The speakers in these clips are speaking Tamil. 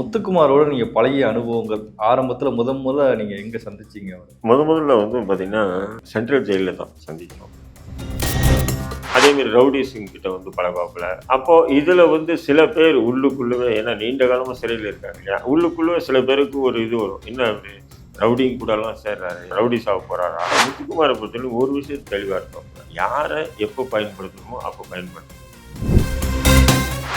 முத்துக்குமாரோட நீங்க பழைய அனுபவங்கள் ஆரம்பத்துல முதன் முதல்ல நீங்க எங்க சந்திச்சீங்க அவரை? முத முதல்ல வந்து பார்த்தீங்கன்னா சென்ட்ரல் ஜெயிலில் தான் சந்திச்சோம். அதேமாரி ரவுடி சிங் கிட்ட வந்து பழகாப்புல அப்போ இதுல வந்து சில பேர் உள்ளுக்குள்ளவே ஏன்னா நீண்ட காலமா சிறையில் இருக்காங்க இல்லையா? உள்ளுக்குள்ளவே சில பேருக்கு ஒரு இது வரும். என்ன அப்படி ரவுடிங் கூட எல்லாம் சேர்றாரு. ரவுடி சாக போறாரா? முத்துக்குமாரை பொறுத்தவரைக்கும் ஒரு விஷயம் தெளிவா இருக்கும் யாரை எப்போ பயன்படுத்தணுமோ அப்போ பயன்படுத்தணும்.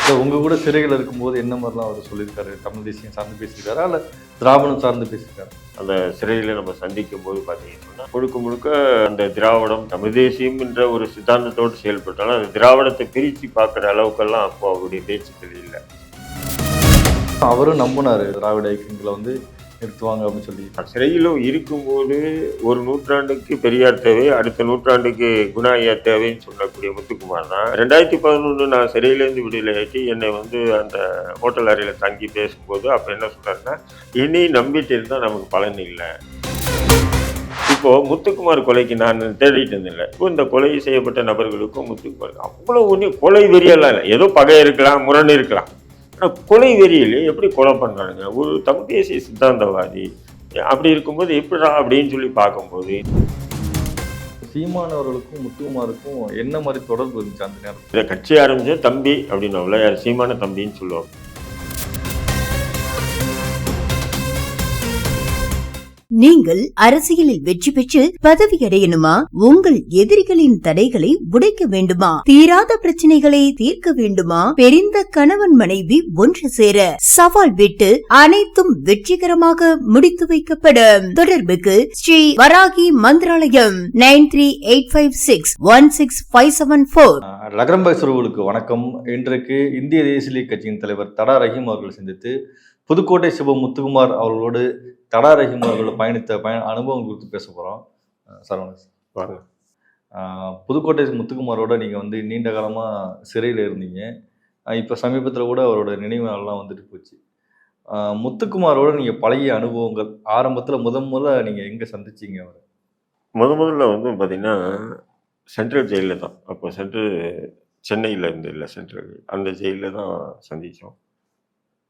So, உங்க கூட சிறைகள் இருக்கும்போது என்ன மாதிரிலாம் அவர் சொல்லியிருக்காரு? தமிழ் தேசியம் சார்ந்து பேசியிருக்காரா? இல்ல திராவிடம் சார்ந்து பேசியிருக்காரு? அந்த சிறையில் நம்ம சந்திக்கும் போது பார்த்தீங்கன்னா முழுக்க முழுக்க அந்த திராவிடம் தமிழ் தேசியம் என்ற ஒரு சித்தாந்தத்தோடு செயல்பட்டாலும் அந்த திராவிடத்தை பிரித்து பார்க்குற அளவுக்கெல்லாம் அப்போ அவருடைய பேச்சுக்கள் இல்லை. அவரும் நம்பினாரு திராவிட இயக்கங்களை வந்து நிறுத்துவாங்க அப்படின்னு சொல்லி. சிறையிலும் இருக்கும்போது ஒரு நூற்றாண்டுக்கு பெரியார் தேவை அடுத்த நூற்றாண்டுக்கு குணாயா தேவைன்னு சொல்லக்கூடிய முத்துக்குமார் தான். ரெண்டாயிரத்தி பதினொன்று நான் சிறையிலேருந்து விடுதலையாட்டி என்னை வந்து அந்த ஹோட்டல் அறையில் தங்கி பேசும்போது அப்போ என்ன சொல்றாருன்னா இனி நம்பிட்டு இருந்தால் நமக்கு பலன் இல்லை. இப்போ முத்துக்குமார் கொலைக்கு நான் தேடிட்டு இருந்தேன் இப்போ இந்த கொலை செய்யப்பட்ட நபர்களுக்கும் முத்துக்குமார் அவ்வளோ ஒன்றும் கொலை வெறியெல்லாம் இல்லை. ஏதோ பகை இருக்கலாம் முரண் இருக்கலாம். கொலை வெறியில் எப்படி கொலை பண்ணுறானுங்க ஒரு தமிழ் தேசிய சித்தாந்தவாதி. அப்படி இருக்கும்போது எப்படிடா அப்படின்னு சொல்லி பார்க்கும்போது சீமானவர்களுக்கும் முத்துக்குமாருக்கும் என்ன மாதிரி தொடர்பு இருந்துச்சு அந்த இதை கட்சி ஆரம்பிச்ச தம்பி அப்படின்னால யார்? சீமான தம்பின்னு சொல்லுவாங்க. நீங்கள் அரசியலில் வெற்றி பெற்று பதவி அடையணுமா? உங்கள் எதிரிகளின் தடைகளை உடைக்க வேண்டுமா? தீராத பிரச்சனைகளை தீர்க்க வேண்டுமா? பெரிந்த கணவன் மனைவி ஒன்று சேர சவால் விட்டு அனைத்தும் வெற்றிகரமாக முடித்து வைக்கப்படும் தொடர்புக்கு Shri Varahi Mantralayam nine three eight five six one six five seven four. லகரம்பாய்சர்களுக்கு வணக்கம். இன்றைக்கு இந்திய தேசிய கட்சியின் தலைவர் தடா ரஹீம் அவர்கள் சந்தித்து புதுக்கோட்டை சிவ முத்துக்குமார் அவர்களோடு தடா ரஹீம் அவர்கள் பயணித்த பயண அனுபவம் குறித்து பேச போகிறோம் சரவணன் வாங்க. புதுக்கோட்டை முத்துக்குமாரோட நீங்கள் வந்து நீண்ட காலமாக சிறையில் இருந்தீங்க. இப்போ சமீபத்தில் கூட அவரோட நினைவு நாள்லாம் வந்துட்டு போச்சு. முத்துக்குமாரோட நீங்கள் பழகிய அனுபவங்கள் ஆரம்பத்தில் முதன் முதல்ல நீங்கள் எங்கே சந்திச்சீங்க அவரை? முத முதல்ல வந்து பார்த்தீங்கன்னா சென்ட்ரல் ஜெயிலில் தான். அப்போ சென்ட்ரல் சென்னையில் இருந்து இல்லை சென்ட்ரல் அந்த ஜெயிலில் தான் சந்தித்தோம்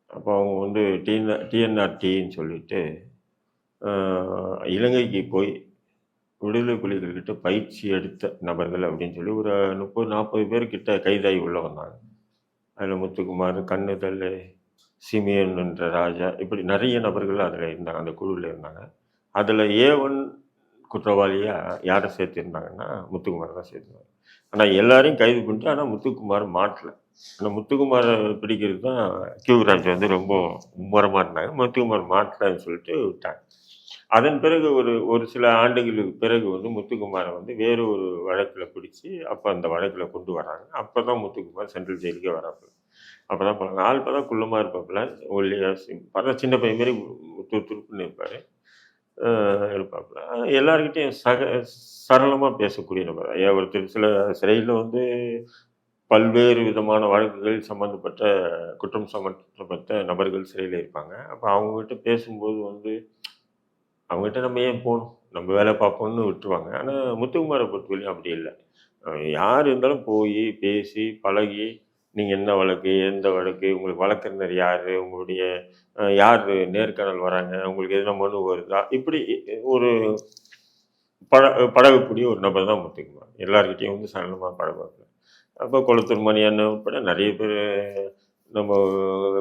அப்போ அவங்க வந்து டிஎன் டிஎன்ஆர்டின்னு சொல்லிட்டு இலங்கைக்கு போய் விடுதலை புலிகள்கிட்ட பயிற்சி எடுத்த நபர்கள் அப்படின்னு சொல்லி ஒரு முப்பது நாற்பது பேர்கிட்ட கைதாகி உள்ளே வந்தாங்க. அதில் முத்துக்குமார் கண்ணுதல் சிமியன் என்ற ராஜா இப்படி நிறைய நபர்கள் அதில் இருந்தாங்க அந்த குழுவில் இருந்தாங்க. அதில் ஏ ஒன் குற்றவாளியாக யாரை சேர்த்துருந்தாங்கன்னா முத்துக்குமார் தான் சேர்த்துருந்தாங்க. ஆனால் எல்லாரையும் கைது பண்ணிட்டு ஆனால் முத்துக்குமார் மாட்டலை. ஆனால் முத்துக்குமாரை பிடிக்கிறது தான் கியூராஜ் வந்து ரொம்ப மும்மரமாக இருந்தாங்க. முத்துக்குமார் மாட்டலன்னு சொல்லிட்டு விட்டாங்க. அதன் பிறகு ஒரு ஒரு சில ஆண்டுகளுக்கு பிறகு வந்து முத்துக்குமாரை வந்து வேறு ஒரு வழக்கில் பிடிச்சி அப்போ அந்த வழக்கில் கொண்டு வராங்க அப்போ தான் முத்துக்குமார் சென்ட்ரல் ஜெயிலுக்கே வராப்புல. அப்போ தான் போனாங்க. ஆள் பார்த்தா குள்ளமாக இருப்பாப்புல. ஒல்லியா பார்த்தா சின்ன பையன் மாரி துரு துருப்புன்னு இருப்பார். இருப்பாப்புல. எல்லாருக்கிட்டையும் சக சரளமாக பேசக்கூடிய நபர். ஏன் ஒருத்தர் சில சிறையில் வந்து பல்வேறு விதமான வழக்குகள் சம்மந்தப்பட்ட குற்றம் சம்மந்தப்பட்ட நபர்கள் சிறையில் இருப்பாங்க. அப்போ அவங்ககிட்ட பேசும்போது வந்து அவங்ககிட்ட நம்ம ஏன் போகணும் நம்ம வேலை பார்ப்போம்னு விட்டுருவாங்க. ஆனால் முத்துக்குமாரை பொறுத்தவரையும் அப்படி இல்லை. யார் இருந்தாலும் போய் பேசி பழகி நீங்கள் என்ன வழக்கு எந்த வழக்கு உங்களுக்கு வழக்கறிஞர் யார் உங்களுடைய யார் நேர்காணல் வராங்க உங்களுக்கு எதுனா மனு வருதா? இப்படி ஒரு பழ பழகக்கூடிய ஒரு நபர் தான் முத்துக்குமார். எல்லாருக்கிட்டையும் வந்து சரளமாக பழகுவாங்க அப்போ கொளத்தூர் மணியான உட்பட நிறைய பேர் நம்ம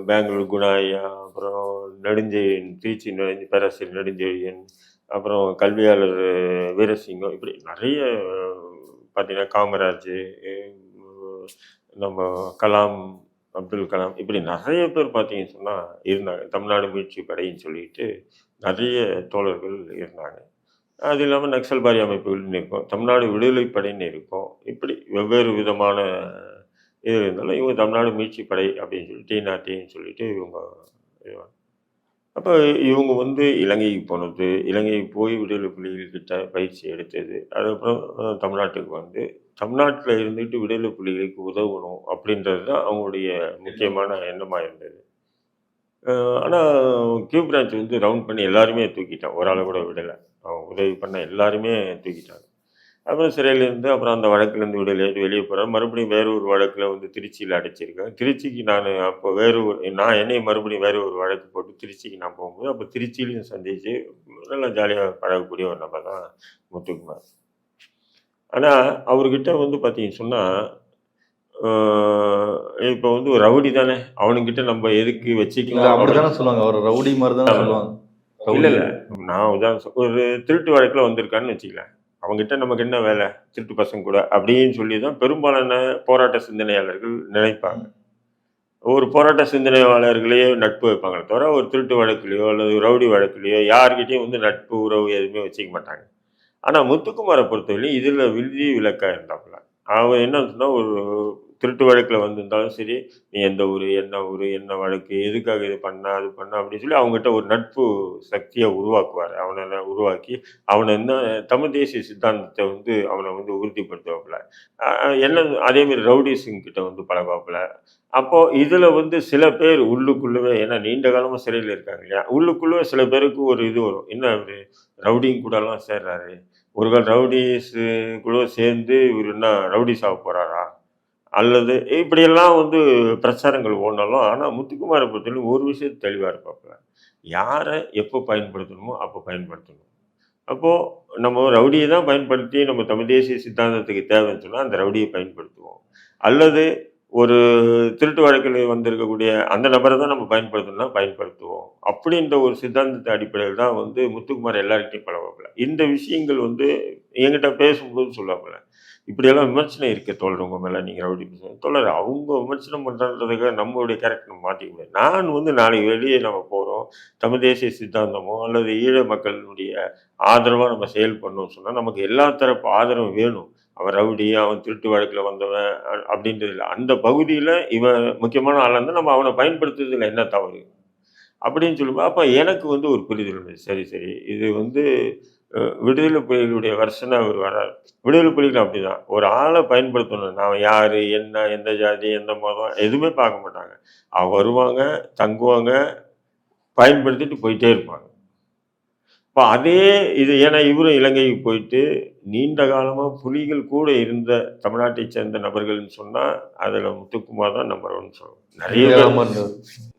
பெங்களூர் குணாயா அப்புறம் நெடுஞ்செழியன் திருச்சி நெடுஞ்சு பேராசிரியர் நெடுஞ்செழியன் அப்புறம் கல்வியாளர் வீரசிங்கம் இப்படி நிறைய பார்த்தீங்கன்னா காமராஜ் நம்ம கலாம் அப்துல் கலாம் இப்படி நிறைய பேர் பார்த்தீங்கன்னு சொன்னால் இருந்தாங்க. தமிழ்நாடு மீட்சி படைன்னு சொல்லிட்டு நிறைய தோழர்கள் இருந்தாங்க. அது இல்லாமல் நக்சல்பாரி அமைப்புகள்னு இருக்கும் தமிழ்நாடு விடுதலை படைன்னு இருக்கும் இப்படி வெவ்வேறு விதமான இது இருந்தாலும் இவங்க தமிழ்நாடு மீட்சி படை அப்படின்னு சொல்லி டிஎன்ஆர்டின்னு சொல்லிட்டு இவங்க அப்போ இவங்க வந்து இலங்கைக்கு போனது இலங்கைக்கு போய் விடுதலை புலிகள்கிட்ட பயிற்சி எடுத்தது. அதுக்கப்புறம் தமிழ்நாட்டுக்கு வந்து தமிழ்நாட்டில் இருந்துட்டு விடுதலை புலிகளுக்கு உதவணும் அப்படின்றது தான் அவங்களுடைய முக்கியமான எண்ணமாக இருந்தது. ஆனால் கியூ பிரான்ச் வந்து ரவுண்ட் பண்ணி எல்லாருமே தூக்கிட்டான் ஒரு ஆளை கூட விடலை. அவன் உதவி பண்ண எல்லாருமே தூக்கிட்டாங்க. அப்புறம் சிறையிலேருந்து அப்புறம் அந்த வழக்குலேருந்து விடுதலை வெளியே போகிறேன் மறுபடியும் வேற ஒரு வழக்கில் வந்து திருச்சியில் அடைச்சிருக்கேன் திருச்சிக்கு நான் அப்போ வேறு ஒரு நான் என்னை மறுபடியும் வேறு ஒரு வழக்கு போட்டு திருச்சிக்கு நான் போகும்போது அப்போ திருச்சியிலையும் சந்திச்சு நல்லா ஜாலியாக பழகக்கூடிய ஒரு நபர் தான் முத்துக்குமார். ஆனால் அவர்கிட்ட வந்து பார்த்தீங்கன்னு சொன்னால் இப்போ வந்து ஒரு ரவுடி தானே. அவனுங்கிட்ட நம்ம எதுக்கு வச்சுக்கலாம்? அப்படித்தானே சொல்லுவாங்க. அவர் ரவுடி மாதிரி தானே சொல்லுவாங்க. இல்ல. இல்ல. நான் உதாரணம் ஒரு திருட்டு வழக்குல வந்திருக்கான்னு வச்சுக்கல அவங்ககிட்ட நமக்கு என்ன வேலை? திருட்டு பசங்க கூட. அப்படின்னு சொல்லி தான் பெரும்பாலான போராட்ட சிந்தனையாளர்கள் நினைப்பாங்க. ஒரு போராட்ட சிந்தனையாளர்களையே நட்பு வைப்பாங்களே தவிர ஒரு திருட்டு வழக்குலையோ அல்லது ரவுடி வழக்குலையோ யார்கிட்டையும் வந்து நட்பு உறவு எதுவுமே வச்சுக்க மாட்டாங்க. ஆனால் முத்துக்குமாரை பொறுத்தவரையும் இதில் விழுதி விளக்காக இருந்தாப்புல. அவன் என்ன சொன்னால் ஒரு திருட்டு வழக்கில் வந்திருந்தாலும் சரி நீ எந்த ஊர் என்ன ஊர் என்ன வழக்கு எதுக்காக இது பண்ண அது பண்ண அப்படின்னு சொல்லி அவங்ககிட்ட ஒரு நட்பு சக்தியை உருவாக்குவார். அவனை உருவாக்கி அவனை என்ன தமிழ் தேசிய சித்தாந்தத்தை வந்து அவனை வந்து உறுதிப்படுத்துவாப்புல. என்ன அதே மாதிரி ரவுடி சிங் கிட்ட வந்து பழகுவாப்புல. அப்போது இதில் வந்து சில பேர் உள்ளுக்குள்ளவே ஏன்னா நீண்ட காலமாக சிறையில் இருக்காங்க இல்லையா உள்ளுக்குள்ளவே சில பேருக்கு ஒரு இது வரும். என்ன அவரு ரவுடிங் கூடலாம் சேர்றாரு. ஒரு கால் ரவுடிஸு கூட சேர்ந்து இவர் என்ன ரவுடிஸ் ஆக போகிறாரா அல்லது இப்படியெல்லாம் வந்து பிரச்சாரங்கள் ஓடினாலும் ஆனால் முத்துக்குமாரை பொறுத்தவரைக்கும் ஒரு விஷயத்தை தெளிவாக இருப்பாப்புல. யாரை எப்போ பயன்படுத்தணுமோ அப்போ பயன்படுத்தணும். அப்போது நம்ம ரவுடியை தான் பயன்படுத்தி நம்ம தமிழ் தேசிய சித்தாந்தத்துக்கு தேவைன்னு சொன்னால் அந்த ரவுடியை பயன்படுத்துவோம். அல்லது ஒரு திருட்டு வழக்கில் வந்திருக்கக்கூடிய அந்த நபரை தான் நம்ம பயன்படுத்தணும்னா பயன்படுத்துவோம். அப்படின்ற ஒரு சித்தாந்தத்தை அடிப்படையில் தான் வந்து முத்துக்குமார் எல்லார்கிட்டையும் பழகப்பில்ல இந்த விஷயங்கள் வந்து எங்கிட்ட பேசும்போது சொல்லாமல் இப்படியெல்லாம் விமர்சனம் இருக்க தோழர் உங்கள் மேலே நீங்கள் ரவுடி தோழர் அவங்க விமர்சனம் பண்ணுறதுக்காக நம்மளுடைய கேரக்டர் மாற்றிக்க முடியாது. நான் வந்து நாளைக்கு வெளியே நம்ம போகிறோம் தமிழ் தேசிய சித்தாந்தமோ அல்லது ஈழ மக்களினுடைய ஆதரவாக நம்ம செயல் பண்ணோம்னு சொன்னால் நமக்கு எல்லா தரப்பு ஆதரவும் வேணும். அவன் ரவுடி அவன் திருட்டு வழக்கில் வந்தவன் அ- அப்படின்றது இல்லை. அந்த பகுதியில் இவன் முக்கியமான ஆளாக இருந்தால் நம்ம அவனை பயன்படுத்துறதுல என்ன தவறு? அப்படின்னு சொல்லும்போது அப்போ எனக்கு வந்து ஒரு புரிதல் இருந்தது சரி சரி. இது வந்து விடுதலை புலிகளுடைய வருஷனாக அவர் வரார் விடுதலை புலிகள் அப்படிதான். ஒரு ஆளை பயன்படுத்தணும். நான் யார் என்ன எந்த ஜாதி எந்த மதம் எதுவுமே பார்க்க மாட்டாங்க. அவங்க வருவாங்க தங்குவாங்க பயன்படுத்திட்டு போயிட்டே இருப்பாங்க. இப்போ அதே இது ஏன்னா இவரும் இலங்கைக்கு போயிட்டு நீண்ட காலமாக புலிகள் கூட இருந்த தமிழ்நாட்டை சேர்ந்த நபர்கள்னு சொன்னால் அதில் முத்துக்குமார் தான் நம்பர் ஒன் சொல்லணும். நிறைய.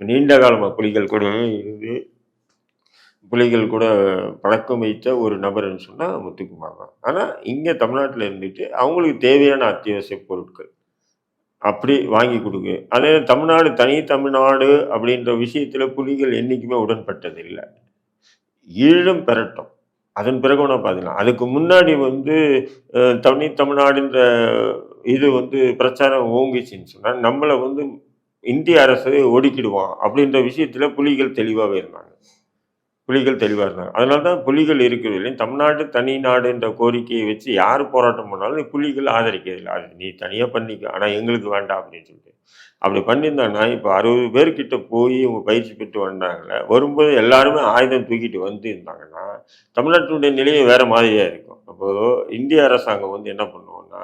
நீண்ட காலமாக புலிகள் கூட இருந்து புலிகள் கூட பழக்கம் வைத்த ஒரு நபர்னு சொன்னால் முத்துக்குமார் தான். ஆனால் இங்கே தமிழ்நாட்டில் இருந்துட்டு அவங்களுக்கு தேவையான அத்தியாவசிய பொருட்கள் அப்படி வாங்கி கொடுங்க அதே தமிழ்நாடு தனி தமிழ்நாடு அப்படின்ற விஷயத்தில் புலிகள் என்றைக்குமே உடன்பட்டது இல்லை ஈழம் பெறட்டும். அதன் பிறகு நான் பார்த்துக்கலாம் அதுக்கு முன்னாடி வந்து தனி தமிழ்நாடுன்ற இது வந்து பிரச்சாரம் ஓங்கிச்சின்னு சொன்னால் நம்மளை வந்து இந்திய அரசு ஒடுக்கிடுவான் அப்படின்ற விஷயத்தில் புலிகள் தெளிவாகவே இருந்தாங்க. புலிகள் தெளிவாக இருந்தாங்க. அதனால தான் புலிகள் இருக்கிறது இல்லையும் தமிழ்நாடு தனி நாடுன்ற கோரிக்கையை வச்சு யார் போராட்டம் பண்ணாலும் புலிகள் ஆதரிக்கிறது இல்லை அது நீ தனியாக பண்ணிக்க ஆனால் எங்களுக்கு வேண்டாம் அப்படின்னு சொல்லிட்டு. அப்படி பண்ணியிருந்தாங்கன்னா இப்போ அறுபது பேர்கிட்ட போய் இவங்க பயிற்சி பெற்று வந்தாங்கல்ல வரும்போது எல்லாருமே ஆயுதம் தூக்கிட்டு வந்து இருந்தாங்கன்னா தமிழ்நாட்டினுடைய நிலையை வேறு மாதிரியாக இருக்கும். அப்போது இந்திய அரசாங்கம் வந்து என்ன பண்ணுவோம்னா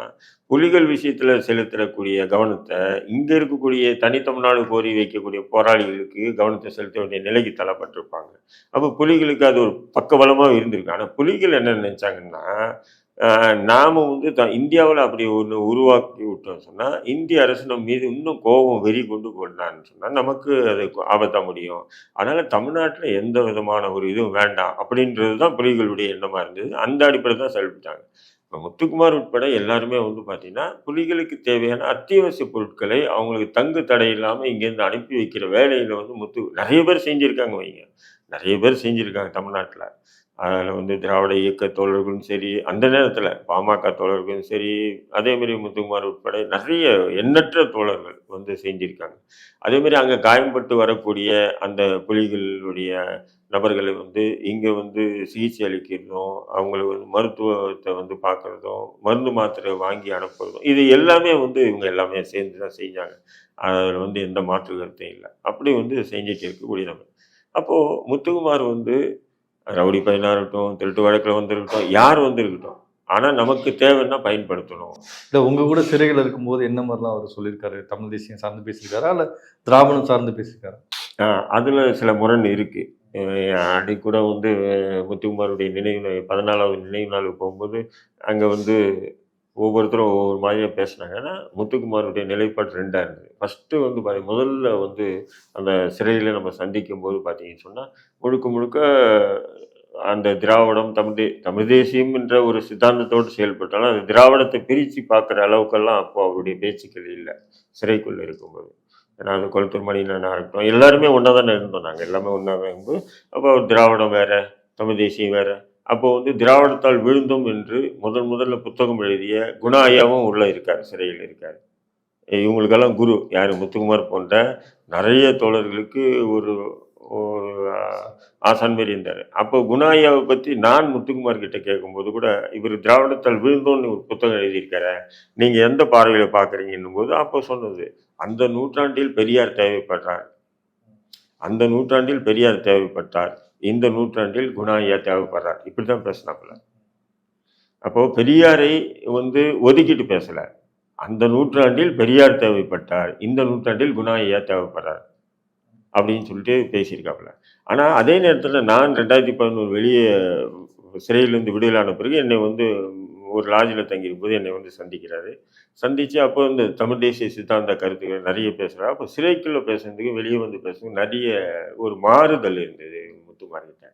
புலிகள் விஷயத்தில் செலுத்தக்கூடிய கவனத்தை இங்கே இருக்கக்கூடிய தனித்தமிழ்நாடு கோரி வைக்கக்கூடிய போராளிகளுக்கு கவனத்தை செலுத்த வேண்டிய நிலைக்கு தள்ளப்பட்டிருப்பாங்க. அப்போ புலிகளுக்கு அது ஒரு பக்கபலமாக இருந்திருக்கு. ஆனால் புலிகள் என்ன நினச்சாங்கன்னா நாம வந்து த இந்தியாவில் அப்படி ஒன்று உருவாக்கி விட்டோம் சொன்னால் இந்திய அரசு நம்ம மீது இன்னும் கோபம் வெறி கொண்டு கொண்டான்னு சொன்னால் நமக்கு அது ஆபத்தாக முடியும். அதனால் தமிழ்நாட்டில் எந்த விதமான ஒரு இதுவும் வேண்டாம் அப்படின்றது தான் புலிகளுடைய எண்ணமாக இருந்தது. அந்த அடிப்படையில் தான் செயல்பட்டாங்க. இப்போ முத்துக்குமார் உட்பட எல்லாருமே வந்து பார்த்தீங்கன்னா புலிகளுக்கு தேவையான அத்தியாவசிய பொருட்களை அவங்களுக்கு தங்கு தடை இல்லாமல் இங்கேருந்து அனுப்பி வைக்கிற வேலையில் வந்து முத்து நிறைய பேர் செஞ்சுருக்காங்க வைங்க. நிறைய பேர் செஞ்சுருக்காங்க தமிழ்நாட்டில். அதில் வந்து திராவிட இயக்க தோழர்களும் சரி அந்த நேரத்தில் பாமக தோழர்களும் சரி அதேமாரி முத்துக்குமார் உட்பட நிறைய எண்ணற்ற தோழர்கள் வந்து செஞ்சுருக்காங்க. அதேமாரி அங்கே காயம்பட்டு வரக்கூடிய அந்த புலிகளுடைய நபர்களை வந்து இங்கே வந்து சிகிச்சை அளிக்கிறதும் அவங்களுக்கு வந்து மருத்துவத்தை வந்து பார்க்குறதும் மருந்து மாத்திரை வாங்கி அனுப்புறதும் இது எல்லாமே வந்து இவங்க எல்லாமே சேர்ந்து தான் செஞ்சாங்க. அதில் வந்து எந்த மாற்று கருத்தையும் இல்லை. அப்படி வந்து செஞ்சுட்டு இருக்கக்கூடிய நம்ம அப்போது முத்துக்குமார் வந்து ரவுடி பையனாக இருக்கட்டும் திருட்டு வழக்கில் வந்திருக்கட்டும் யார் வந்திருக்கட்டும் ஆனால் நமக்கு தேவைன்னா பயன்படுத்தணும். இல்ல உங்க கூட சிறைகள் இருக்கும்போது என்ன மாதிரிலாம் அவர் சொல்லியிருக்காரு? தமிழ் தேசியம் சார்ந்து பேசியிருக்காரா? இல்ல திராவிடம் சார்ந்து பேசியிருக்காரா? அதில் சில முரண் இருக்குது அன்னைக்கு கூட வந்து முத்துக்குமாருடைய நினைவு நாள் பதினாலாவது நினைவு நாளுக்கு போகும்போது அங்கே வந்து ஒவ்வொருத்தரும் ஒவ்வொரு மாதிரியாக பேசினாங்க. ஏன்னா முத்துக்குமாருடைய நிலைப்பாடு ரெண்டாக இருந்தது. ஃபஸ்ட்டு வந்து பாத்தி முதல்ல வந்து அந்த சிறையில் நம்ம சந்திக்கும் போது பார்த்தீங்கன்னு சொன்னால் முழுக்க முழுக்க அந்த திராவிடம் தமிழ் தமிழ் தேசியம் என்ற ஒரு சித்தாந்தத்தோடு செயல்பட்டாலும் அந்த திராவிடத்தை பிரித்து பார்க்குற அளவுக்கெல்லாம் அப்போ அவருடைய பேச்சுக்கள் இல்லை. சிறைக்குள்ளே இருக்கும்போது. ஏன்னா அந்த கொளத்தூர் மணியனா இருக்கட்டும் எல்லாருமே ஒன்றா தானே இருந்தோம் நாங்கள் எல்லாமே ஒன்றா இருக்கும்போது அப்போ திராவிடம் வேறு தமிழ் தேசியம் வேறு அப்போ வந்து திராவிடத்தால் விழுந்தோம் என்று முதன் முதல்ல புத்தகம் எழுதிய குணா ஐயாவும் உள்ளே இருக்கார் சிறையில் இருக்கார். இவங்களுக்கெல்லாம் குரு. யார்? முத்துக்குமார் போன்ற நிறைய தோழர்களுக்கு ஒரு ஒரு ஆசான் மாரி இருந்தார். அப்போ குணாயாவை பற்றி நான் முத்துக்குமார் கிட்ட கேட்கும்போது கூட இவர் திராவிடத்தால் விழுந்தோன்னு ஒரு புத்தகம் எழுதியிருக்காரு நீங்கள் எந்த பார்வையில் பார்க்குறீங்கன்னும் போது அப்போ சொன்னது அந்த நூற்றாண்டில் பெரியார் தேவைப்பட்டார். அந்த நூற்றாண்டில் பெரியார் தேவைப்பட்டார். இந்த நூற்றாண்டில் குணா ஐயா தேவைப்படுறார். இப்படி தான் பேசினாப்புல. அப்போது பெரியாரை வந்து ஒதுக்கிட்டு பேசலை. அந்த நூற்றாண்டில் பெரியார் தேவைப்பட்டார். இந்த நூற்றாண்டில் குணா ஐயா தேவைப்படுறார். அப்படின்னு சொல்லிட்டு பேசியிருக்காப்புல. ஆனால் அதே நேரத்தில் நான் ரெண்டாயிரத்தி பதினோரு வெளியே சிறையிலேருந்து விடுதலான பிறகு என்னை வந்து ஒரு லாட்ஜில் தங்கியிருக்கும் போது என்னை வந்து சந்திக்கிறாரு. சந்தித்து அப்போ இந்த தமிழ் தேசிய சித்தாந்த கருத்துக்கள் நிறைய பேசுகிறார் அப்போ சிறைக்குள்ளே பேசுறதுக்கு வெளியே வந்து பேசுறதுக்கு நிறைய ஒரு மாறுதல் இருந்தது முத்துமார்கிட்ட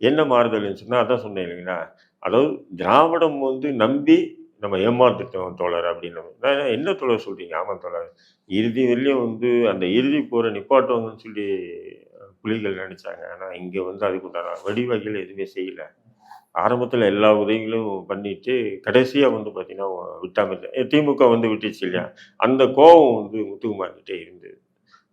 என்ன மாறுதல்னு சொன்னால் அதான் சொன்னேன் இல்லைங்களா? அதாவது திராவிடம் வந்து நம்பி நம்ம ஏமாத்துட்டோம் தோழர் அப்படின்னு நான் என்ன தோழர் சொல்கிறீங்க ஆமாம் தோழர். இறுதி வரையும் வந்து அந்த இறுதி போகிற நிப்பாட்டவங்கன்னு சொல்லி புலிகள் நினச்சாங்க. ஆனால் இங்கே வந்து அதுக்கு உண்டான வடிவகைகள் எதுவுமே செய்யலை. ஆரம்பத்தில் எல்லா உதவிகளும் பண்ணிட்டு கடைசியாக வந்து பார்த்தீங்கன்னா விட்டாம திமுக வந்து விட்டுச்சு இல்லையா? அந்த கோபம் வந்து முத்துக்குமார் இருந்தது.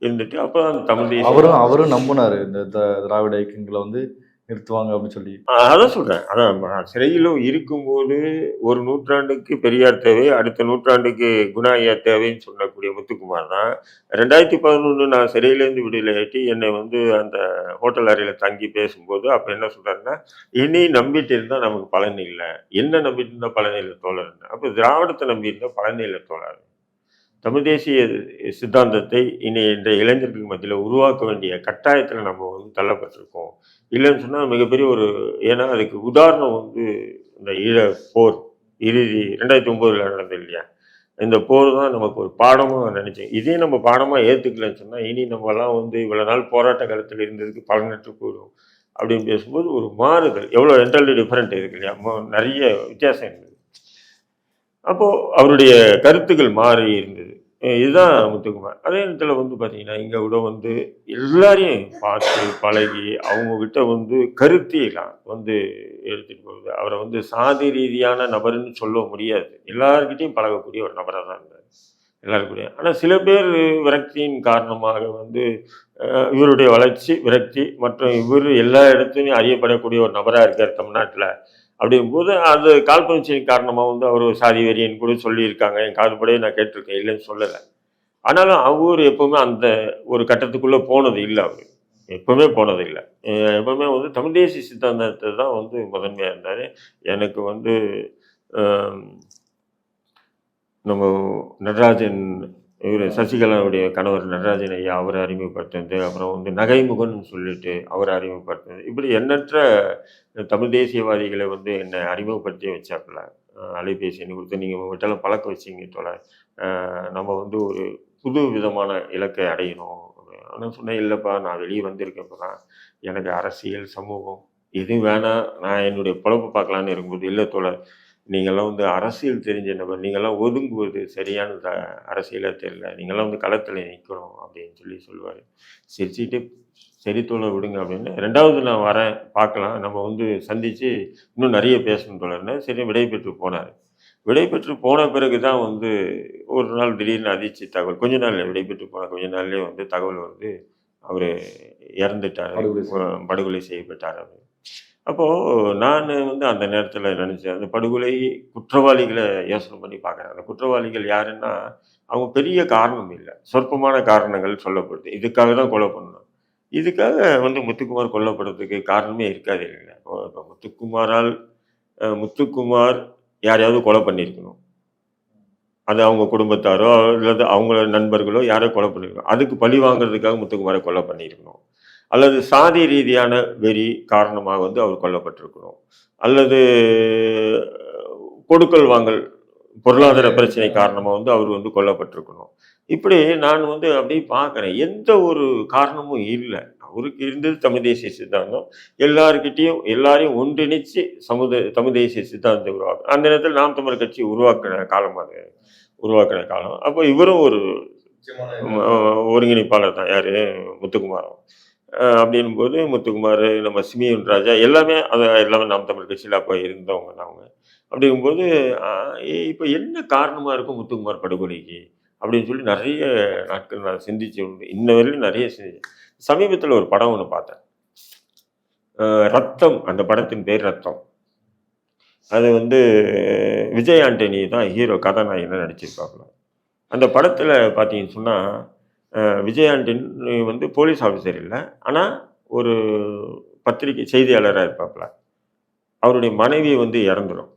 இருந்துட்டு அப்போ அந்த தமிழ் அவரும் அவரும் நம்பினார். இந்த திராவிட இயக்கங்களை வந்து நிறுத்துவாங்க அப்படின்னு சொல்லி. அதான் சொல்றேன். அதான் ம- சிறையிலும் இருக்கும்போது ஒரு நூற்றாண்டுக்கு பெரியார் தேவை அடுத்த நூற்றாண்டுக்கு குணா ஐயா தேவைன்னு சொல்லக்கூடிய முத்துக்குமார் தான். ரெண்டாயிரத்தி பதினொன்று நான் சிறையிலேருந்து விடுதலையாட்டி என்னை வந்து அந்த ஹோட்டல் அறையில் தங்கி பேசும்போது அப்போ என்ன சொல்கிறாருன்னா இனி நம்பிட்டு இருந்தால் நமக்கு பலன் இல்லை. என்ன நம்பிட்டு இருந்தால் பலன் இல்லை தோழர் அப்போ திராவிடத்தை நம்பி இருந்தால் பலன் இல்லை தோழர். தமிழ் தேசிய சித்தாந்தத்தை இனி இன்றைய இளைஞர்களுக்கு மத்தியில் உருவாக்க வேண்டிய கட்டாயத்தில் நம்ம வந்து தள்ளப்பட்டிருக்கோம். இல்லைன்னு சொன்னால் மிகப்பெரிய ஒரு ஏன்னா அதுக்கு உதாரணம் வந்து இந்த ஈழ போர் இறுதி ரெண்டாயிரத்தி ஒம்போதில் நடந்தது இல்லையா? இந்த போர் தான் நமக்கு ஒரு பாடமாக நினச்சேன் இதே நம்ம பாடமாக ஏற்றுக்கலன்னு சொன்னால் இனி நம்மலாம் வந்து இவ்வளோ நாள் போராட்ட காலத்தில் இருந்ததுக்கு பலனற்று போயிடும். அப்படின்னு பேசும்போது ஒரு மாறுதல் எவ்வளோ என்டர்லி டிஃப்ரெண்ட் இருக்கு இல்லையா? நிறைய வித்தியாசம் இருந்தது. அப்போது அவருடைய கருத்துக்கள் மாறி இருந்தது. இதுதான் முத்துக்குமார். அதே நேரத்தில் வந்து பார்த்தீங்கன்னா இங்கே கூட வந்து எல்லாரையும் பார்த்து பழகி அவங்கக்கிட்ட வந்து கருத்தியெல்லாம் வந்து எடுத்துகிட்டு போகுது அவரை வந்து சாதி ரீதியான நபர்னு சொல்ல முடியாது. எல்லாருக்கிட்டையும் பழகக்கூடிய ஒரு நபராக தான் இருந்தார். எல்லாருக்கூடயும் ஆனால் சில பேர் விரக்தியின் காரணமாக வந்து இவருடைய வளர்ச்சி விரக்தி மற்றும் இவர் எல்லா இடத்துலையும் அறியப்படக்கூடிய ஒரு நபராக இருக்கார் தமிழ்நாட்டில். அப்படிங்கும்போது அது காழ்ப்புணர்ச்சியின் காரணமாக வந்து அவர் சாதி வெறியன்னு கூட சொல்லியிருக்காங்க. என் காதுபடியே நான் கேட்டிருக்கேன். இல்லைன்னு சொல்லலை. ஆனாலும் அவர் எப்பவுமே அந்த ஒரு கட்டத்துக்குள்ளே போனது இல்லை அவர். எப்பவுமே போனது இல்லை. எப்பவுமே வந்து தமிழ் தேசிய சித்தாந்தத்தை தான் வந்து முதன்மையாக இருந்தார். எனக்கு வந்து நம்ம நடராஜன் இவர் சசிகலாவுடைய கணவர் நடராஜன் ஐயா அவரை அறிமுகப்படுத்துனது அப்புறம் வந்து நகைமுகன் சொல்லிட்டு அவரை அறிமுகப்படுத்துனது. இப்படி எண்ணற்ற தமிழ் தேசியவாதிகளை வந்து என்னை அறிமுகப்படுத்தி வச்சாப்புல. அலைபேசின்னு அலைபேசி எண்ணி கொடுத்து நீங்கள் விட்டெல்லாம் பழக்க வச்சிங்க தோல நம்ம வந்து ஒரு புது விதமான இலக்கை அடையணும். ஆனால் சொன்னேன் இல்லைப்பா நான் வெளியே வந்திருக்கேன் தான். எனக்கு அரசியல் சமூகம் எதுவும் வேணாம். நான் என்னுடைய பொழப்பு பார்க்கலான்னு இருக்கும்போது இல்லை தோழர். நீங்கள்லாம் வந்து அரசியல் தெரிஞ்ச நபர் நீங்கள்லாம் ஒதுங்குவது சரியான த அரசியலாக தெரியல. நீங்கள்லாம் வந்து களத்தில் நிற்கணும் அப்படின்னு சொல்லி சொல்லுவார். சிரிச்சுட்டு சரி தோழர் விடுங்க அப்படின்னு. ரெண்டாவது நான் வரேன் பார்க்கலாம். நம்ம வந்து சந்தித்து இன்னும் நிறைய பேசணும் தோழர்னு சரி விடை பெற்று போனார். விடை பெற்று போன பிறகு தான் வந்து ஒரு நாள் திடீர்னு அதிர்ச்சி தகவல். கொஞ்ச நாள் விடை பெற்று போன கொஞ்ச நாள்லேயே வந்து தகவல் வந்து அவர் இறந்துட்டார். படுகொலை செய்ய- படுகொலை செய்யப்பட்டார். அவர் அப்போது நான் வந்து அந்த நேரத்தில் நினச்சேன் அந்த படுகொலை குற்றவாளிகளை யோசனை பண்ணி பார்க்குறேன். அந்த குற்றவாளிகள் யாருன்னா அவங்க பெரிய காரணம் இல்லை. சொற்பமான காரணங்கள் சொல்லப்படுது. இதுக்காக தான் கொலை பண்ணணும். இதுக்காக வந்து முத்துக்குமார் கொல்லப்படுறதுக்கு காரணமே இருக்காது இல்லைங்களா? இப்போ இப்போ முத்துக்குமாரால் முத்துக்குமார் யாரையாவது கொலை பண்ணியிருக்கணும். அது அவங்க குடும்பத்தாரோ அல்லது அவங்கள நண்பர்களோ யாரோ கொலை பண்ணியிருக்கணும். அதுக்கு பழி வாங்குறதுக்காக முத்துக்குமாரை கொலை பண்ணியிருக்கணும். அல்லது சாதி ரீதியான வெறி காரணமாக வந்து அவர் கொல்லப்பட்டிருக்கணும் அல்லது கொடுக்கல் வாங்கல் பொருளாதார பிரச்சனை காரணமாக வந்து அவர் வந்து கொல்லப்பட்டிருக்கணும் இப்படி நான் வந்து அப்படியே பார்க்குறேன். எந்த ஒரு காரணமும் இல்லை. அவருக்கு இருந்தது தமிழ் தேசிய சித்தாந்தம். எல்லாருக்கிட்டேயும் எல்லாரையும் ஒன்றிணைச்சு சமுத தமிழ் தேசிய சித்தாந்தத்தை உருவாக்க அந்த நேரத்தில் நாம் தமிழ் கட்சி உருவாக்கின காலம் அது. உருவாக்கின காலம். அப்போ இவரும் ஒரு ஒருங்கிணைப்பாளர் தான். யார்? முத்துக்குமாரும் அஹ், போது முத்துக்குமார் நம்ம சிமியன் ராஜா எல்லாமே அதை எல்லாமே நாம் தமிழ் கட்சியில் அப்போ இருந்தவங்க அவங்க. அப்படிங்கும்போது இப்போ என்ன காரணமாக இருக்கும் முத்துக்குமார் படுகொலைக்கு? அப்படின்னு சொல்லி நிறைய நாட்கள் நான் சிந்திச்சு இன்ன வரையிலும் நிறைய சிந்திச்சேன் சமீபத்தில் ஒரு படம் ஒன்று பார்த்தேன். ரத்தம் அந்த படத்தின் பேர் ரத்தம். அது வந்து விஜய் ஆண்டனி தான் ஹீரோ கதாநாயகனாக நடிச்சிருப்பாப்புல. அந்த படத்தில் பார்த்தீங்கன்னு சொன்னால் விஜயாண்டின் வந்து போலீஸ் ஆஃபீஸர் இல்லை. ஆனால் ஒரு பத்திரிகை செய்தியாளராக இருப்பாப்புல அவருடைய மனைவி வந்து இறந்துடும்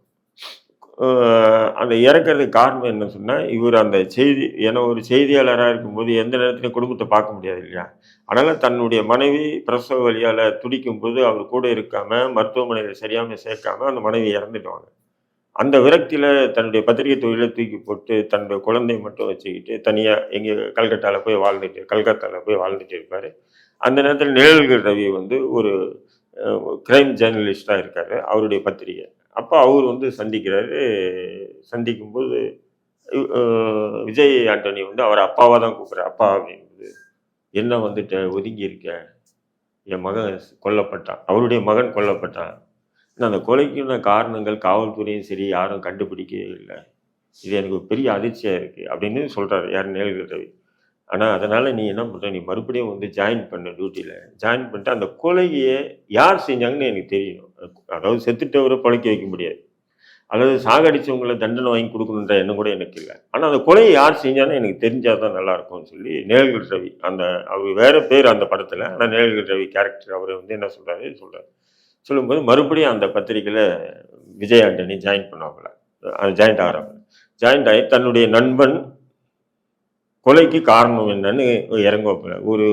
அந்த இறக்கிறதுக்கு காரணம் என்ன சொன்னால் இவர் அந்த செய்தி ஏன்னா ஒரு செய்தியாளராக இருக்கும்போது எந்த நேரத்துலையும் குடும்பத்தை பார்க்க முடியாது இல்லையா? அதனால் தன்னுடைய மனைவி பிரசவ வழியால் துடிக்கும்போது அவர் கூட இருக்காமல் மருத்துவமனையில் சரியாமல் சேர்க்காம அந்த மனைவி இறந்துடுவாங்க அந்த விரக்தியில் தன்னுடைய பத்திரிகை தொழிலை தூக்கி போட்டு தன்னுடைய குழந்தையை மட்டும் வச்சுக்கிட்டு தனியாக எங்கே கல்கட்டாவில் போய் வாழ்ந்துட்டு கல்கத்தாவில் போய் வாழ்ந்துட்டு இருப்பார். அந்த நேரத்தில் நிழல்கள் ரவி வந்து ஒரு கிரைம் ஜேர்னலிஸ்டாக இருக்கார் அவருடைய பத்திரிகை. அப்போ அவர் வந்து சந்திக்கிறாரு. சந்திக்கும்போது விஜய் ஆண்டனி வந்து அவர் அப்பாவாக தான் கூப்பிட்றாரு. அப்பா அப்படின்றது என்ன வந்துட்டு? ஒதுங்கி இருக்க என் மகன் கொல்லப்பட்டான். அவருடைய மகன் கொல்லப்பட்டான். ஆனா, அந்த கொலைக்குள்ள காரணங்கள் காவல்துறையும் சரி யாரும் கண்டுபிடிக்கவே இல்லை. இது எனக்கு ஒரு பெரிய அதிர்ச்சியாக இருக்குது அப்படின்னு சொல்கிறாரு யார்? நேல்கள் ரவி. ஆனால் அதனால் நீ என்ன பண்ணுற நீ மறுபடியும் வந்து ஜாயின் பண்ண டியூட்டியில் ஜாயின் பண்ணிட்டு அந்த கொலையை யார் செஞ்சாங்கன்னு எனக்கு தெரியணும் அதாவது செத்துட்டவரை பழக்கி வைக்க முடியாது. அல்லது சாகடிச்சவங்களை தண்டனை வாங்கி கொடுக்கணுன்ற எண்ணம் கூட எனக்கு இல்லை. ஆனால் அந்த கொலையை யார் செஞ்சாலும் எனக்கு தெரிஞ்சால் தான் நல்லாயிருக்கும்னு சொல்லி நேல்கள் ரவி அந்த அவர் வேற பேர் அந்த படத்தில். ஆனால் நேல்கள் ரவி கேரக்டர் அவர் வந்து என்ன சொல்கிறாரு சொல்கிறார் சொல்லும்போது மறுபடியும் அந்த பத்திரிக்கையில் விஜய் ஆண்டனி ஜாயின் பண்ணுவாப்புல. ஜாயின்ட் ஆகிறாப்புல ஜாயின்ட் ஆகி தன்னுடைய நண்பன் கொலைக்கு காரணம் என்னன்னு இறங்குவாப்புல. ஒரு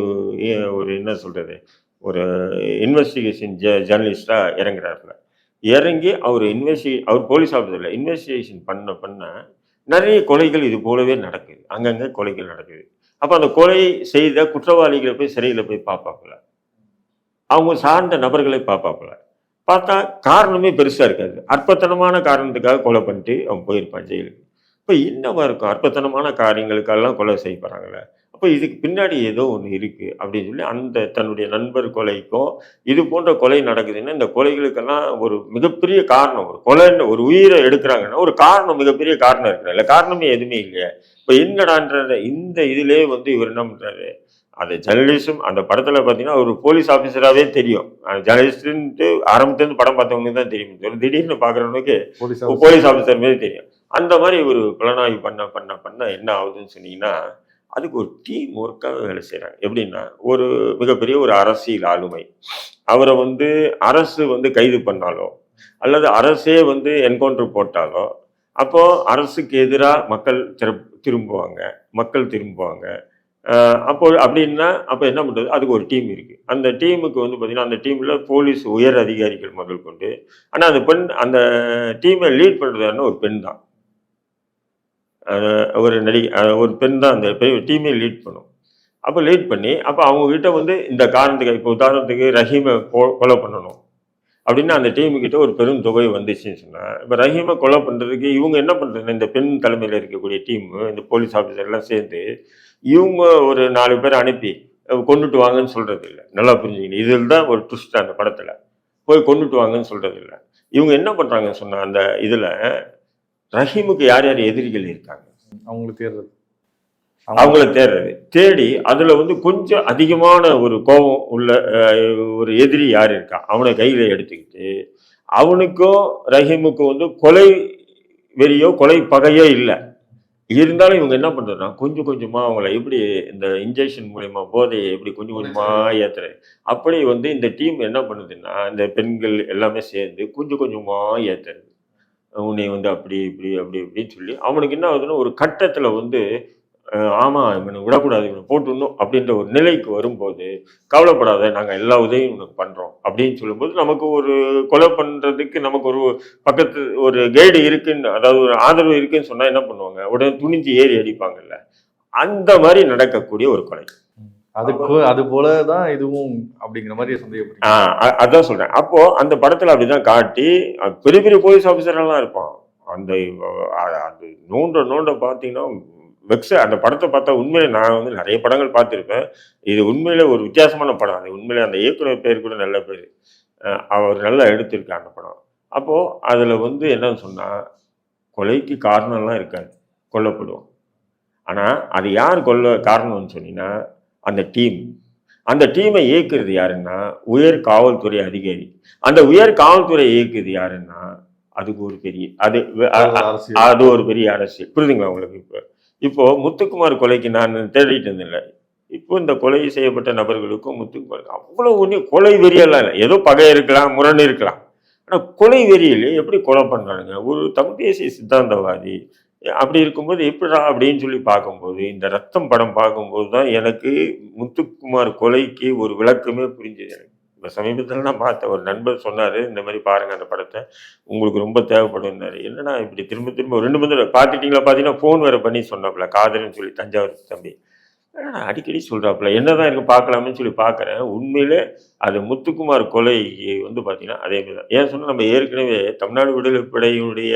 ஒரு என்ன சொல்கிறது ஒரு இன்வெஸ்டிகேஷன் ஜ ஜேர்னலிஸ்டாக இறங்குறாப்புல இறங்கி அவர் இன்வெஸ்டி அவர் போலீஸ் ஆஃபீஸரில் இன்வெஸ்டிகேஷன் பண்ண பண்ண நிறைய கொலைகள் இது போலவே நடக்குது. அங்கங்கே கொலைகள் நடக்குது. அப்போ அந்த கொலை செய்த குற்றவாளிகளை போய் சிறையில் போய் பார்ப்பாப்புல. அவங்க சார்ந்த நபர்களை பார்ப்பாப்புல. பார்த்தா காரணமே பெருசாக இருக்காது. அற்பத்தனமான காரணத்துக்காக கொலை பண்ணிட்டு அவன் போயிருப்பான் ஜெயிலுக்கு. இப்போ இன்னமாக இருக்கும்? அற்பத்தனமான காரியங்களுக்கெல்லாம் கொலை செய்யப்படுறாங்களே அப்போ இதுக்கு பின்னாடி ஏதோ ஒன்று இருக்குது அப்படின்னு சொல்லி அந்த தன்னுடைய நண்பர் கொலைக்கும் இது போன்ற கொலை நடக்குதுன்னா இந்த கொலைகளுக்கெல்லாம் ஒரு மிகப்பெரிய காரணம். ஒரு கொலைன்னு ஒரு உயிரை எடுக்கிறாங்கன்னா ஒரு காரணம் மிகப்பெரிய காரணம் இருக்கு இல்லை காரணமே எதுவுமே இல்லையே. இப்போ என்னடான்ற இந்த இதிலே வந்து இவர் என்ன பண்ணுறாரு அந்த ஜெர்னலிசம் அந்த படத்தில் பார்த்தீங்கன்னா ஒரு போலீஸ் ஆஃபீஸராகவே தெரியும். ஜெர்னலிஸ்ட்டு ஆரம்பத்துலேருந்து படம் பார்த்தவங்களுக்கு தான் தெரியும். தவிர திடீர்னு பார்க்குறவனுக்கு போலீஸ் ஆஃபீஸர் மாதிரி தெரியும். அந்த மாதிரி ஒரு புலனாய்வு பண்ண பண்ண பண்ண என்ன ஆகுதுன்னு சொன்னீங்கன்னா அதுக்கு ஒரு டீம் ஒர்க்காக வேலை செய்கிறாங்க எப்படின்னா ஒரு மிகப்பெரிய ஒரு அரசியல் ஆளுமை. அவரை வந்து அரசு வந்து கைது பண்ணாலோ அல்லது அரசே வந்து என்கவுண்டர் போட்டாலோ அப்போ அரசுக்கு எதிராக மக்கள் திரு- திரும்புவாங்க. மக்கள் திரும்புவாங்க. அப்போ அப்படின்னா அப்போ என்ன பண்ணுறது அதுக்கு ஒரு டீம் இருக்குது அந்த டீமுக்கு வந்து பார்த்திங்கன்னா அந்த டீமில் போலீஸ் உயர் அதிகாரிகள் முதல் கொண்டு ஆனால் அந்த பெண் அந்த டீமை லீட் பண்ணுறதுன்னா ஒரு பெண் தான். ஒரு நடி ஒரு பெண் தான் அந்த டீமை லீட் பண்ணும். அப்போ லீட் பண்ணி அப்போ அவங்கக்கிட்ட வந்து இந்த காரணத்துக்கு இப்போ உதாரணத்துக்கு ரஹீமை கொ- கொலை பண்ணணும். அப்படின்னா அந்த டீமுக்கிட்ட ஒரு பெரும் தொகை வந்துச்சுன்னு சொன்னால் இப்போ ரஹீமை கொலை பண்ணுறதுக்கு இவங்க என்ன பண்ணுறது இந்த பெண் தலைமையில் இருக்கக்கூடிய டீமு இந்த போலீஸ் ஆஃபீஸர்லாம் சேர்ந்து இவங்க ஒரு நாலு பேர் அனுப்பி கொண்டுட்டு வாங்கன்னு சொல்கிறது இல்லை. நல்லா புரிஞ்சுக்கணும் இதில் தான் ஒரு ட்விஸ்ட் அந்த படத்தில். போய் கொண்டுட்டு வாங்கன்னு சொல்கிறது இல்லை. இவங்க என்ன பண்ணுறாங்கன்னு சொன்னால் அந்த இதில் ரஹீமுக்கு யார் யார் எதிரிகள் இருக்காங்க? அவங்களுக்கு தேர்றது அவங்கள தேடுறது. தேடி அதில் வந்து கொஞ்சம் அதிகமான ஒரு கோபம் உள்ள ஒரு எதிரி யார் இருக்கா? அவனை கையில் எடுத்துக்கிட்டு அவனுக்கும் ரஹீமுக்கும் வந்து கொலை வெறியோ கொலை பகையோ இல்லை. இருந்தாலும் இவங்க என்ன பண்ணுறதுனா கொஞ்சம் கொஞ்சமாக அவங்கள எப்படி இந்த இன்ஜெக்ஷன் மூலயமா போதையை எப்படி கொஞ்சம் கொஞ்சமாக ஏற்றுறது அப்படி வந்து இந்த டீம் என்ன பண்ணுதுன்னா இந்த பெண்கள் எல்லாமே சேர்ந்து கொஞ்சம் கொஞ்சமாக ஏற்றுறது உன்னை வந்து அப்படி இப்படி அப்படி இப்படின்னு சொல்லி அவனுக்கு என்ன ஆகுதுன்னா ஒரு கட்டத்தில் வந்து அஹ் ஆமா இவனை விடக்கூடாது இவனை போட்டுடணும் அப்படின்ற ஒரு நிலைக்கு வரும்போது கவலைப்படாத நாங்க எல்லா உதவியும் உனக்கு பண்றோம் அப்படின்னு சொல்லும்போது நமக்கு ஒரு கொலை பண்றதுக்கு நமக்கு ஒரு பக்கத்து ஒரு கைடு இருக்குன்னு அதாவது ஒரு ஆதரவு இருக்குன்னு சொன்னா என்ன பண்ணுவாங்க? உடனே துணிஞ்சு ஏறி அடிப்பாங்கல்ல. அந்த மாதிரி நடக்கக்கூடிய ஒரு கொலை. அதுக்கு அது போல தான் இதுவும் அப்படிங்கிற மாதிரி அ- அதான் சொல்றேன். அப்போ அந்த படத்துல அப்படிதான் காட்டி பெரிய பெரிய போலீஸ் ஆஃபீஸர் எல்லாம் இருப்பான். அந்த அது நோண்ட நோண்ட பார்த்தீங்கன்னா வெக்ஸ. அந்த படத்தை பார்த்தா உண்மையிலே நான் வந்து நிறைய படங்கள் பார்த்துருப்பேன். இது உண்மையிலே ஒரு வித்தியாசமான படம். அது உண்மையிலே அந்த இயக்குனர் பேர் கூட நல்ல பேர். அவர் நல்லா எடுத்திருக்கார் அந்த படம். அப்போ அதுல வந்து என்னன்னு சொன்னா கொலைக்கு காரணம்லாம் இருக்காது. கொல்லப்படுவோம். ஆனா அது யார் கொல்ல காரணம்னு சொன்னீங்கன்னா அந்த டீம். அந்த டீமை இயக்குறது யாருன்னா உயர் காவல்துறை அதிகாரி. அந்த உயர் காவல்துறை இயக்குது யாருன்னா அதுக்கு ஒரு பெரிய அது அது ஒரு பெரிய அரசியல். புரியுதுங்களா உங்களுக்கு இப்போ? இப்போ முத்துக்குமார் கொலைக்கு நான் தேடிட்டு இருந்தேன்ல. இப்போ இந்த கொலை செய்யப்பட்ட நபர்களுக்கும் முத்துக்குமார் அவ்வளோ ஒன்றும் கொலை வெறியெல்லாம் இல்லை. ஏதோ பகை இருக்கலாம் முரண் இருக்கலாம். ஆனால் கொலை வெறியில் எப்படி கொலை பண்ணுறானுங்க ஒரு தமிழ் தேசிய சித்தாந்தவாதி அப்படி இருக்கும்போது எப்படிடா அப்படின்னு சொல்லி பார்க்கும்போது இந்த ரத்தம் படம் பார்க்கும்போது தான் எனக்கு முத்துக்குமார் கொலைக்கு ஒரு விளக்கமே புரிஞ்சது எனக்கு. இப்போ சமீபத்தில் நான் பார்த்தேன் ஒரு நண்பர் சொன்னார் இந்த மாதிரி பாருங்க அந்த படத்தை உங்களுக்கு ரொம்ப தேவைப்படும்னாரு. என்னடா இப்படி திரும்ப திரும்ப ரெண்டு மூணு பார்த்துட்டீங்களா பார்த்தீங்கன்னா ஃபோன் வேற பண்ணி சொன்னாப்புல காதல்னு சொல்லி தஞ்சாவூர் தம்பி. என்னடா அடிக்கடி சொல்றாப்புல என்னதான் இருக்கு பார்க்கலாம்னு சொல்லி பார்க்குறேன். உண்மையிலே அது முத்துக்குமார் கொலை வந்து பார்த்தீங்கன்னா அதே மாதிரி தான். ஏன் சொன்னால் நம்ம ஏற்கனவே தமிழ்நாடு விடுதலை படையினுடைய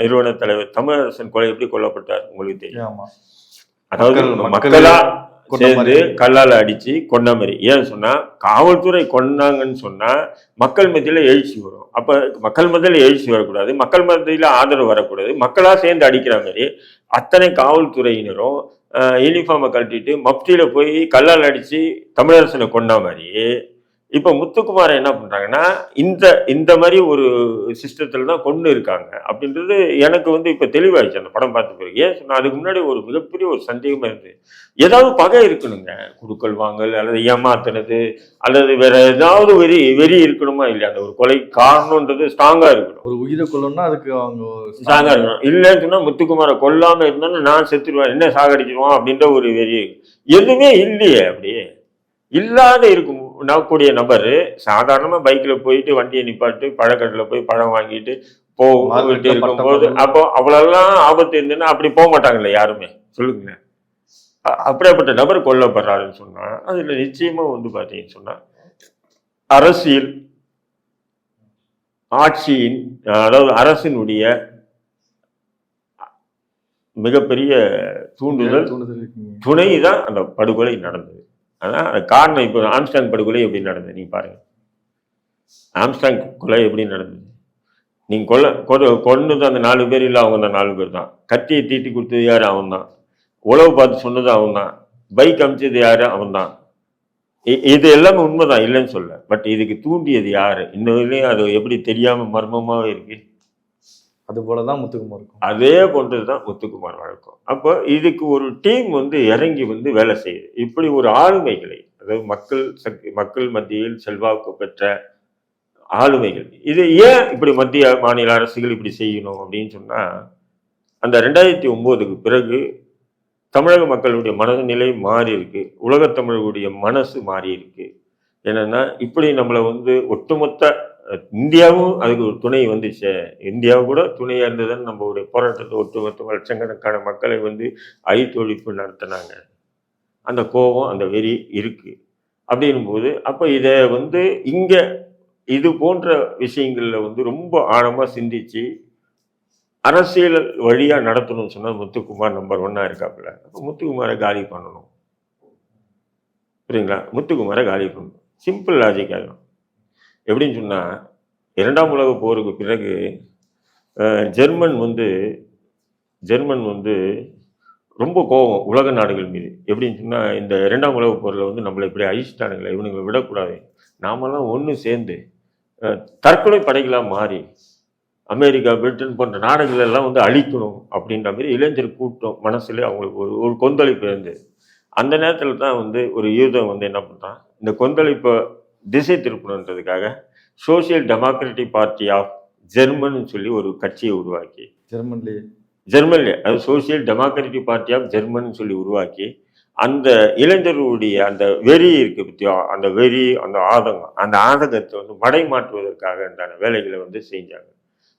நிறுவன தலைவர் தமிழரசன் கொலை எப்படி கொல்லப்பட்டார் உங்களுக்கு தெரியும்? அதாவது மக்கள்- சேர்ந்து கல்லால் அடித்து அடிச்சு கொண்ட மாதிரி ஏன்னு சொன்னா காவல்துறை கொண்டாங்கன்னு சொன்னா மக்கள் மத்தியில எழுச்சி வரும். அப்ப மக்கள் மத்தியில எழுச்சி வரக்கூடாது மக்கள் மத்தியில ஆதரவு வரக்கூடாது மக்களா சேர்ந்து அடிக்கிற மாதிரி அத்தனை காவல்துறையினரும் யூனிஃபார்மை கட்டிட்டு மப்டியில போய் கல்லால் அடிச்சு தமிழரசனை கொண்ட மாதிரி இப்ப முத்துக்குமாரை என்ன பண்றாங்கன்னா இந்த இந்த மாதிரி ஒரு சிஸ்டத்துல தான் கொண்டு இருக்காங்க. அப்படின்றது எனக்கு வந்து இப்ப தெளிவாயிடுச்சு அந்த படம் பார்த்த பிறகு. ஏன் சொன்னா அதுக்கு முன்னாடி ஒரு மிகப்பெரிய ஒரு சந்தேகமா இருந்தது. ஏதாவது பகை இருக்கணுங்க. குடுக்கல் வாங்கல் அல்லது ஏமாத்துனது அல்லது வேற ஏதாவது வெறி வெறி இருக்கணுமா இல்லையா? அந்த ஒரு கொலை காரணம்ன்றது ஸ்ட்ராங்கா இருக்கணும். ஒரு உயிரை கொல்லணும்னா அதுக்கு அவங்க ஸ்ட்ராங்கா இருக்கணும். இல்லைன்னு சொன்னா முத்துக்குமாரை கொல்லாம இருந்தாலும் நான் செத்துருவேன். என்ன சாகடிச்சிருவான் அப்படின்ற ஒரு வெறி. எதுவுமே இல்லையே அப்படியே. இல்லாத இருக்கும் கூடிய நபர் சாதாரணமா பைக்ல போயிட்டு வண்டியை நிப்பாட்டு பழக்கடையில் போய் பழம் வாங்கிட்டு போகிட்டு இருக்கும்போது அப்போ அவ்வளோலாம் ஆபத்து இருந்துன்னா அப்படி போக மாட்டாங்கல்ல யாருமே? சொல்லுங்க அ- அப்படியாப்பட்ட நபர் கொல்லப்படுறாருன்னு சொன்னா அதுல நிச்சயமா வந்து பாத்தீங்கன்னு சொன்னா அரசியல் ஆட்சியின் அதாவது அரசினுடைய மிகப்பெரிய தூண்டுதல் துணை தான் அந்த படுகொலை நடந்தது. அதான் அது காரணம் இப்போ ஆம்ஸ்டாங் படுகொலை எப்படி நடந்தது நீங்கள் பாருங்கள் ஆம்ஸ்டாங் கொலை எப்படி நடந்தது? நீங்கள் கொல்ல கொடு கொண்டது அந்த நாலு பேர் இல்லை அவங்க அந்த நாலு பேர் தான். கத்தியை தீட்டி கொடுத்தது யார்? அவன் தான். உழவு பார்த்து சொன்னது அவன் தான். பைக் அமிச்சது யார்? அவன் தான். இது எல்லாமே உண்மைதான் இல்லைன்னு சொல்ல பட் இதுக்கு தூண்டியது யார்? இன்னும் அது எப்படி தெரியாமல் மர்மமாக இருக்குது அது போலதான் முத்துக்குமார் இருக்கும். அதே போன்றது தான் முத்துக்குமார் வழக்கம். அப்போ இதுக்கு ஒரு டீம் வந்து இறங்கி வந்து வேலை செய்யுது. இப்படி ஒரு ஆளுமைகளை அதாவது மக்கள் சக்தி மக்கள் மத்தியில் செல்வாக்கு பெற்ற ஆளுமைகள். இது ஏன் இப்படி மத்திய மாநில அரசுகள் இப்படி செய்யணும் அப்படின்னு சொன்னா அந்த ரெண்டாயிரத்தி ஒம்போதுக்கு பிறகு தமிழக மக்களுடைய மனநிலை மாறி இருக்கு உலகத் தமிழர்களுடைய மனசு மாறி இருக்கு என்னன்னா இப்படி நம்மளை வந்து ஒட்டுமொத்த இந்தியாவும் அதுக்கு ஒரு துணை வந்துச்சு. இந்தியாவும் கூட துணையாக இருந்ததுன்னு நம்மளுடைய போராட்டத்தை ஒட்டுமொத்த லட்சக்கணக்கான மக்களை வந்து அழித்தொழிப்பு நடத்தினாங்க. அந்த கோபம் அந்த வெறி இருக்குது அப்படின்னும் போது அப்போ இதை வந்து இங்கே இது போன்ற விஷயங்களில் வந்து ரொம்ப ஆழமாக சிந்திச்சு அரசியல் வழியாக நடத்தணும்னு சொன்னால் முத்துக்குமார் நம்பர் ஒன்னாக இருக்காப்புல. அப்போ முத்துக்குமாரை காலி பண்ணணும். புரியுங்களா? முத்துக்குமாரை காலி பண்ணணும். சிம்பிள் லாஜிக் எப்படின்னு சொன்னால் இரண்டாம் உலக போருக்கு பிறகு ஜெர்மன் வந்து ஜெர்மன் வந்து ரொம்ப கோபம் உலக நாடுகள் மீது. எப்படின்னு சொன்னால் இந்த இரண்டாம் உலக போரில் வந்து நம்மளை இப்படி அழிச்சிட்டானுங்களே இவனுங்களை விடக்கூடாது. நாமெல்லாம் ஒன்று சேர்ந்து தற்கொலை படைகளாக மாறி அமெரிக்கா பிரிட்டன் போன்ற நாடுகள் எல்லாம் வந்து அழிக்கணும் அப்படின்ற மாதிரி இளைஞர் கூட்டம் மனசுல அவங்களுக்கு ஒரு ஒரு கொந்தளிப்பு இருந்து அந்த நேரத்தில் தான் வந்து ஒரு யூதம் வந்து என்ன பண்ணுறான் இந்த கொந்தளிப்பை திசை திருப்பணுன்றதுக்காக social democratic party of German சொல்லி ஒரு கட்சியை உருவாக்கி. ஜெர்மன்லயே. ஜெர்மன்ல அது social democratic party of German சொல்லி உருவாக்கி அந்த இளைஞர்களுடைய அந்த வெறி இருக்கு பத்தியா அந்த வெறி அந்த ஆதங்கம் அந்த ஆதங்கத்தை வந்து மடை மாற்றுவதற்காக உண்டான வேலைகளை வந்து செஞ்சாங்க.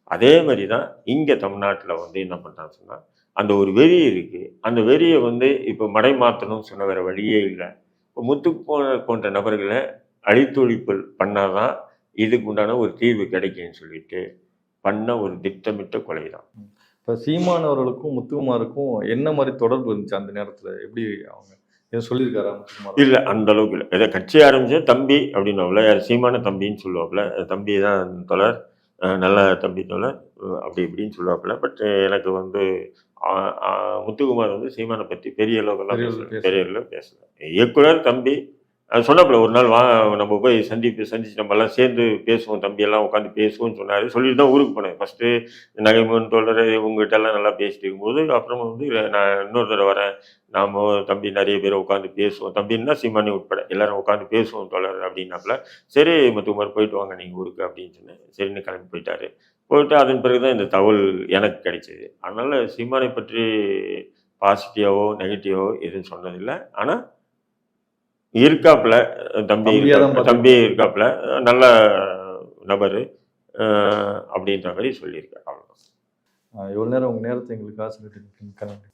அதே மாதிரி தான் இங்கே தமிழ்நாட்டில் வந்து என்ன பண்ணுறான்னு சொன்னால் அந்த ஒரு வெறி இருக்கு அந்த வெறியை வந்து இப்போ மடை மாற்றணும்னு சொன்ன வேற வழியே இல்லை. இப்போ முத்து போன போன்ற நபர்களை அழித்தொழிப்பு பண்ணாதான் இதுக்கு உண்டான ஒரு தீர்வு கிடைக்கும்னு சொல்லிட்டு பண்ண ஒரு திட்டமிட்ட கொலை தான் இப்போ சீமான் அவர்களுக்கும் முத்துக்குமாருக்கும் என்ன மாதிரி தொடர்பு இருந்துச்சு அந்த நேரத்துல? எப்படி அவங்க? எதுவும் சொல்லியிருக்காரா இல்லை அந்த அளவுக்கு இல்லை. ஏதோ கட்சி ஆரம்பிச்ச தம்பி அப்படின்னுவாப்புல யார்? சீமான தம்பின்னு சொல்லுவாப்புல தம்பி தான் தொடர் நல்ல தம்பி தொடர் அப்படி இப்படின்னு சொல்லுவாப்புல பட் எனக்கு வந்து முத்துக்குமார் வந்து சீமானை பற்றி பெரிய அளவுக்கெல்லாம் பெரிய அளவு பேசல. இயக்குனர் தம்பி அது சொன்னாப்புல ஒரு நாள் வா நம்ம போய் சந்திப்பு சந்திச்சு நம்ம எல்லாம் சேர்ந்து பேசுவோம் தம்பி எல்லாம் உட்காந்து பேசுவோம்னு சொன்னார். சொல்லிட்டு தான் ஊருக்கு போனேன். ஃபஸ்ட்டு நகைமன் தோழர் உங்ககிட்ட எல்லாம் நல்லா பேசிட்டு இருக்கும்போது அப்புறமா வந்து நான் இன்னொரு தடவை வரேன். நாம தம்பி நிறைய பேர் உட்காந்து பேசுவோம். தம்பின்னா சீமானி உட்பட எல்லாரும் உட்காந்து பேசுவோம் தோழர் அப்படின்னாப்புல சரி முத்துக்குமார் போயிட்டு வாங்க நீங்கள் ஊருக்கு அப்படின்னு சொன்னேன். சரின்னு கிளம்பி போயிட்டாரு. போயிட்டு அதன் பிறகு தான் இந்த தகவல் எனக்கு கிடைச்சிது. அதனால் சீமானை பற்றி பாசிட்டிவாவோ நெகட்டிவாவோ எதுவும் சொன்னதில்லை. ஆனால் இருக்காப்புல தம்பி தம்பி இருக்காப்புல நல்ல நபர் அப்படின்ற மாதிரி சொல்லியிருக்காரு அவ்வளோதான் இவ்வளோ நேரம் உங்கள் நேரத்தை எங்களுக்காக சொல்லிட்டு